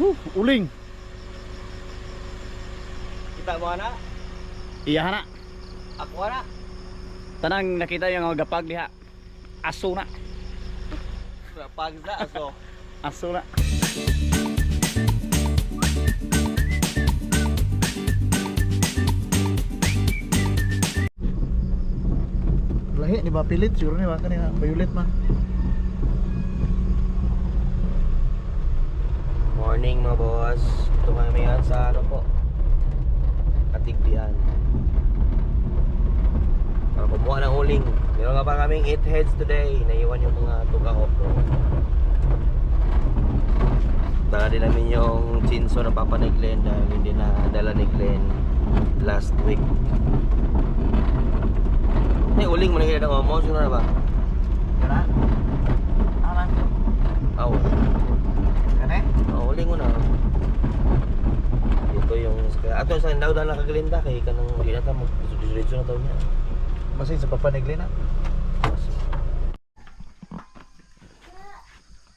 Huh, uling. Kita mo na? Iya na. Ako na? Tanang nakita yung mga gapag diha. Aso na. Pag sa aso. Aso na. Lahi ni ba pilit siguro ni ba kanina violet man. Morning mga boss. Ito kami ngayon sa ano po. Katigbian. Para kumuha ng uling. Meron nga pa kaming 8 heads today. Naiwan yung mga tuga off-road. Dala din namin yung chinso ng papa ni Glenn dahil hindi na dala ni Glenn last week. May uling mo na kaya ng omo. Sino na ba? Kana? Ana. Aw. Uling mo na. Ito yung ato sa daw dala ka Glenn da kay kanang ginata mo. Diretso na taw niya. Masin sa papanigli na.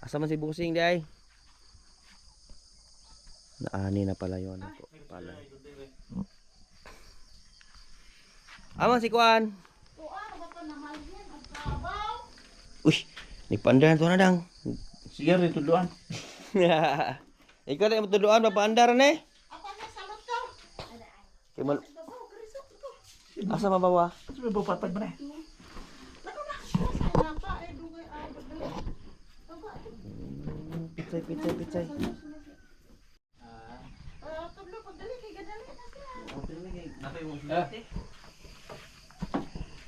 Asa man si Busing di ay? Naani na pala yun ako. Pala. Ama si Kuan. Uy, ni pandaran to na dang. Sige rin tuduan. Ikaw na matuluan mapandar na eh. Kay mal Asa mabawa? Sabi ba patag man eh. Pitsay, pitsay, pitsay.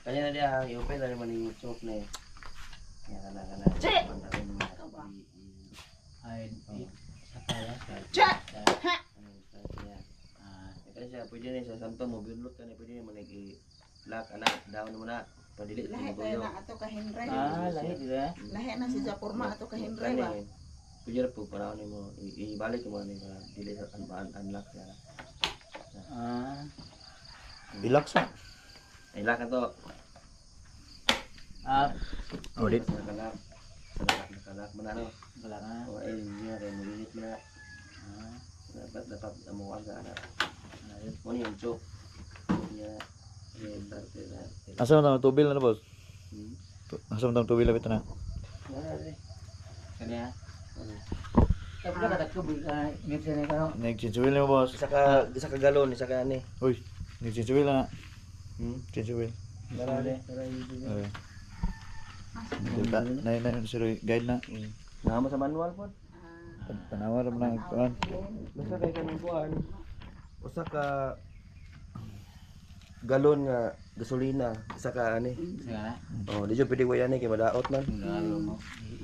Kanya na dia, i-open na naman yung soap na eh. Kaya ka na, ka na. Che! Che! Kaya siya, pwede na sa samto mo, binulot ka na, pwede na mo nag-lock, anak, down mo na. Padilit Lahi tayo na ato ka Henry. Ah, lahi, di ba? Lahi na si Japurma ato ka Henry ba. Pwede na po, panahon mo, i- ibalik mo na mga dili sa un- un- unlock yan. Ah. Na. Ay, lock na to. Ah, Oh, dit. Nakalak. Nakalak, nakalak mo na, no? Wala na. O, ay, hindi na kayo, malinit mo na. Dapat, dapat, amukan ka na. Mo na yung choke. Hindi na. Hindi, start na. Asa man tubil na boss? Hmm. Asa man tubil na na. Wala, eh. Kanya. Ano? Tapos na na boss. Isa ka, isa ka galon, isa ka ani. Uy, nagchinchuil na. Hmm? Chinchuil. Tara, eh. Tara, YouTube. Okay. Diba? Na na sir guide na. Nga mo sa manual po. Tanawa ra man ang kuan. Basta kay kanang kuan. Usa ka galon nga gasolina, isa ka ani. Oh, di jud pwede wayan kay madaot man. Lalo mo.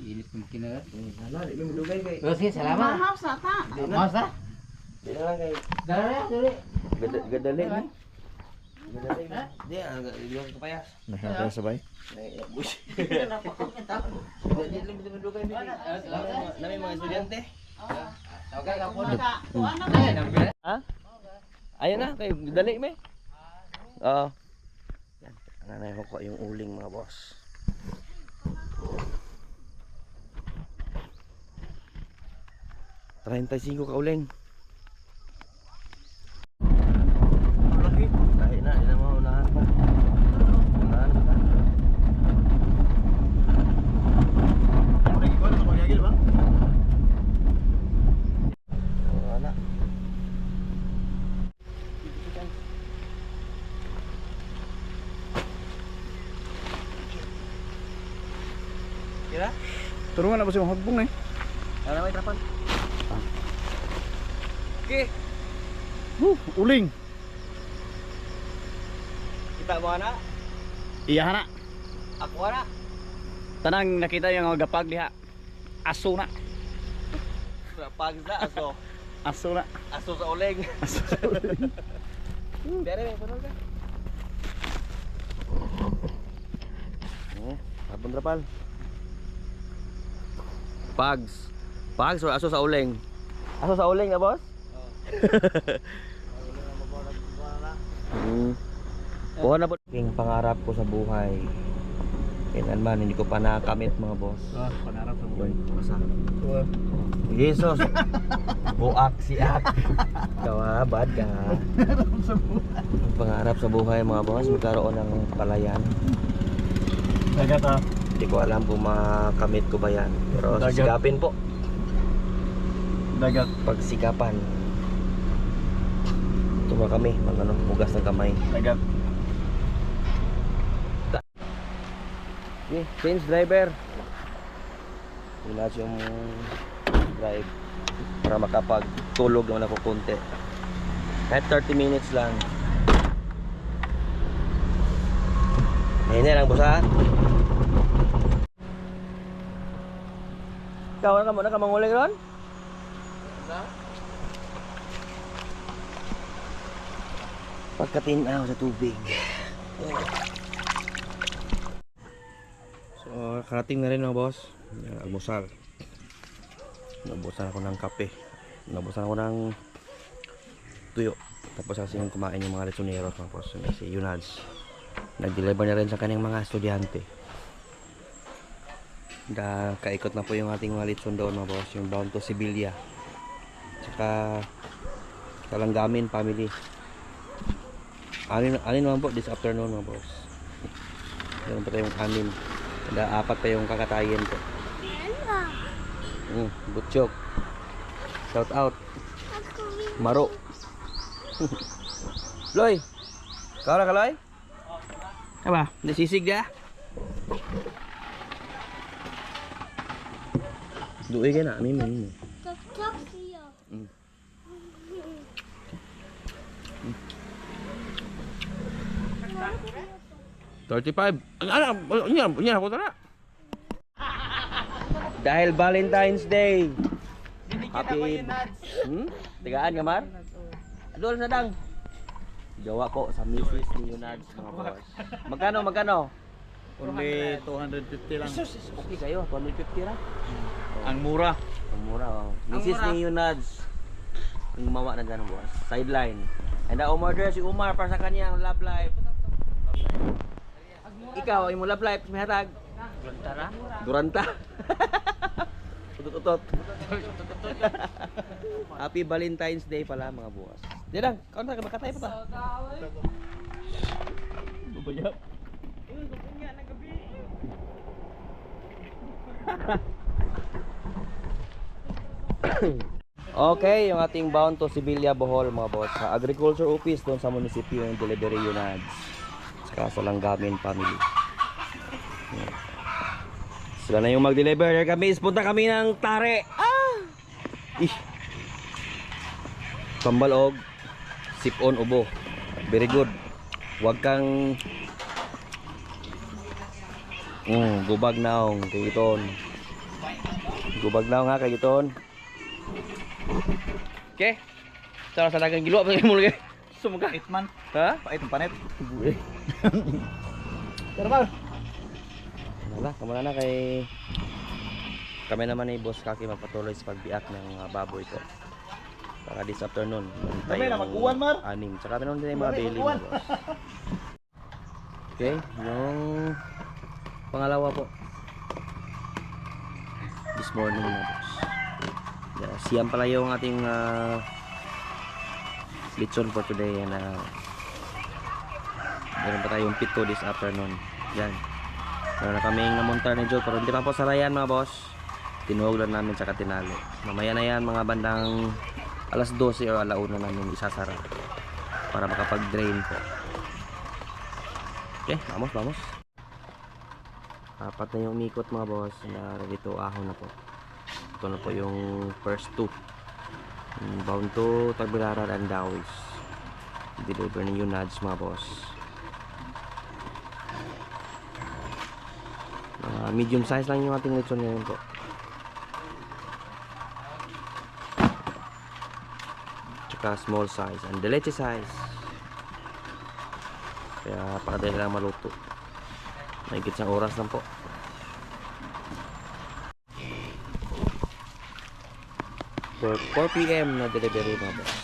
Iinit mo kina. Hala, di mo dugay kay. Sige, salamat. Mahaw sa ta. Mas ha? Di na lang kay Dara, dali. gad- gadali ni. Gadali. Di ah, di ko kapayas. Nakaka sabay. Nami mga estudyante. Ha? Ayun na, kay dali me. Oo. Yan, nanay ko yung uling mga boss. Treinta y cinco ka uling. Lahi. Lahi na, hindi na mo unahan pa. Unahan pa ta. Wala na. Kira? Turungan na ba siya hagbong eh? Ano may trapan? Okay. Huh, uling. Kita mo na? Iya na. Ako na? Tanang nakita yung gapag diha. Aso na. Pag sa aso. Aso na. Aso sa uling. Aso sa uling. Dere, may punol ka. Eh, tapon trapal. Pags. Pags or aso sa uling? Aso sa uling na boss? Hmm. Kuha na po. Yung pangarap ko sa buhay. Kailan man, hindi ko pa nakamit mga boss. Ah, panarap sa buhay. Masa? Jesus. Buak si Ak. Ikaw ha, bad ka ha. Pangarap sa buhay mga boss, magkaroon ng palayan. Dagat. Hindi ko alam kung makamit ko ba yan. Pero Dagat. sisikapin po. Dagat. Pagsikapan. Tuma kami, mag ano, hugas ng kamay. Dagat. Okay, change driver. Wala yung drive para makapagtulog naman ako konti. Kahit 30 minutes lang. Ayun na lang. Ikaw na ka muna ka manguling ron? Pagkatinaw sa tubig. So, karating na rin mga boss. Yan, almusal. Nabusan ako ng kape. Nabusan ako ng tuyo. Tapos kasi yung kumain yung mga lechoneros mga boss. May Si Yunads. Nag-deliver na rin sa kanyang mga estudyante. Da, kaikot na po yung ating mga lechon doon mga boss. Yung bound to Sibilia. Tsaka Kalanggamin family. Anin, anin naman po this afternoon mga boss. Meron pa tayong anim. Da, apat pa yung kakatayin ko. Mm, butchok. Shout out. Maro. Loy. Kau na ka, Loy? Apa? Nasisig na? Duwi ka na, amin mo. Mm. 35. Ano, ano, yan, yan ako na. Dahil Valentine's Day. Happy. Hmm? Tigaan ka, Mar? Adol sa dang. Jowa ko sa Mrs. ni Yunads, mga boss. Magkano, magkano? Only 250 lang. Okay kayo, 250 ra. Ang mura. Ang mura, oh. Mrs. ni Yunads. Ang mawa na ganun, boss. Sideline. And the umorder si Umar para sa kanyang love life. Ikaw, yung love life, may hatag. Duranta Duranta. Utot-utot. Happy Valentine's Day pala mga bukas. Di lang, kaunta ka makatay pa ta. Bubayap. Okay, yung ating bound to Sibilia, Bohol mga boss. Sa Agriculture Office doon sa munisipyo yung delivery units. Saka sa Langgamin family. Sila na yung mag-deliver. Kami, punta kami ng Tare. Ah! Ih. Pambalog. Sip on ubo. Very good. Huwag kang Mm, gubag naong kay iton. Gubag naong ha kay Okay. Cara sa dagang gilo pa mo lagi. Sumuga. Itman. Ha? Pait ang panet. Pero mal. Wala, kamuna na kay kami naman ni Boss Kaki magpatuloy sa pagbiak ng mga baboy ko. Para this afternoon. Kami na mag-uwan, Mar. Anim. Tsaka meron din yung mga boss. Okay, yung pangalawa po. This morning boss. Yeah, siyam pala yung ating uh, lechon for today and uh, meron pa tayong pito this afternoon. Yan. Meron na kaming namunta ni Joe pero hindi pa po sarayan mga boss. Tinuhog lang namin sa katinalo. Mamaya na yan mga bandang alas 12 o alauna namin isasara para makapag-drain po. Okay, vamos, vamos. Apat na yung umikot mga boss na ready to ahon na po. Ito na po yung first two. Bound to Tagbilaran and Dawis. Deliver ni Yunads mga boss. Ah, medium size lang yung ating lechon ngayon po. Tsaka small size and the leche size. Kaya pakadali lang maluto. Mahigit siyang oras lang po. For 4 p.m. na delivery mga boss.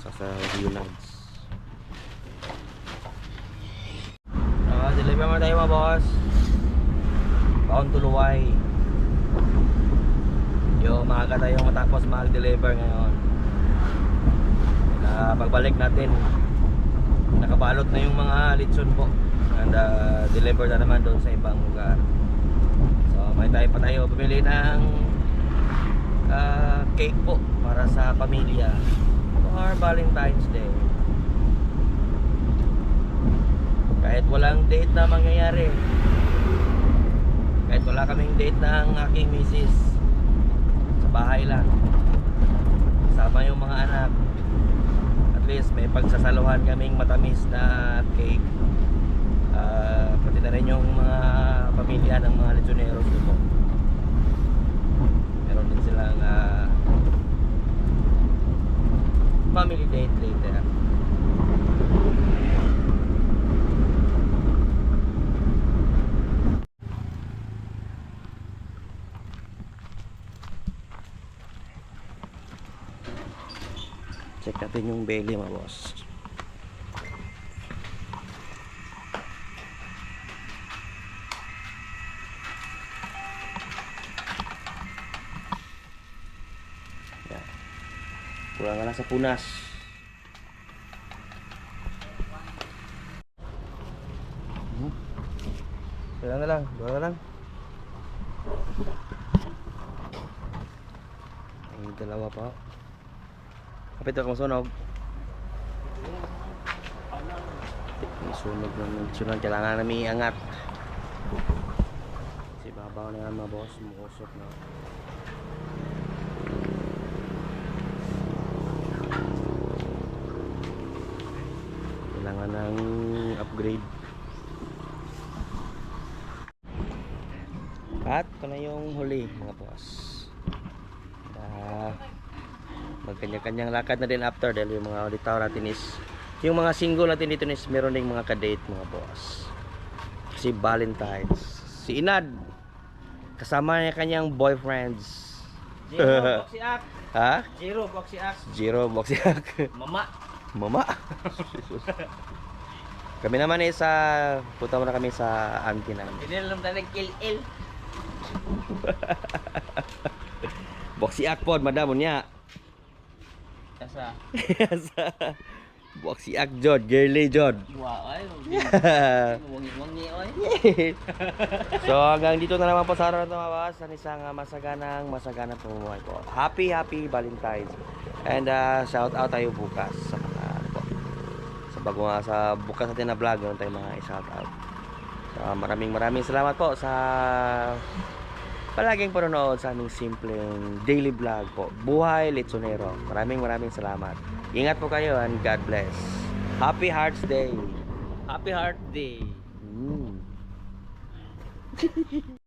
Sa sa Yunads. Ah, deliver mo tayo mga boss. Bound to Luway. Yung maaga tayong matapos mag-deliver ngayon. Na pagbalik natin, nakabalot na yung mga litson po. And uh, deliver na naman doon sa ibang lugar. So may tayo pa tayo bumili ng ah, cake po para sa pamilya for Valentine's Day. Kahit walang date na mangyayari. Kahit wala kaming date ng aking misis. Sa bahay lang. Sama yung mga anak. At least may pagsasaluhan kaming matamis na cake. Ah, pati na rin yung mga pamilya ng mga lechoneros dito. Silang ah, family date later. Check natin yung belly mga boss. Kulang na sa punas. Hmm. Kaya na lang, dua na lang. Ay, dalawa pa. Kapit ako masunog. May sunog ng sunog. Kailangan namin iangat. Kasi babaw na yan mga boss. Mukusok na. Kailangan ng upgrade. At ito na yung huli mga boss. Ah, magkanya-kanyang lakad na din after dahil yung mga litaw natin is yung mga single natin dito is meron ding mga kadate mga boss si Valentine's si Inad kasama niya kanyang boyfriends Zero boxiak. ha? Zero boxiak. Jiro Boxiak Mama. Mama kami naman is sa punta muna kami sa auntie namin Hindi lang tayo kill il. Boxiak pod madam niya Kasa. Boxiak Jod girly Jod Wow, ay. Wangi-wangi oy. so hanggang dito na naman po sa araw na boss ang isang uh, masaganang masaganang pamumuhay po happy happy Valentine's and uh, shout out tayo bukas sa mga ano po sa bago nga sa bukas natin na vlog yun tayo mga shout out so maraming maraming salamat po sa palaging panonood sa aming simpleng daily vlog po. Buhay lechonero. Maraming maraming salamat. Ingat po kayo and God bless. Happy hearts day. Happy Heart Day. Mm.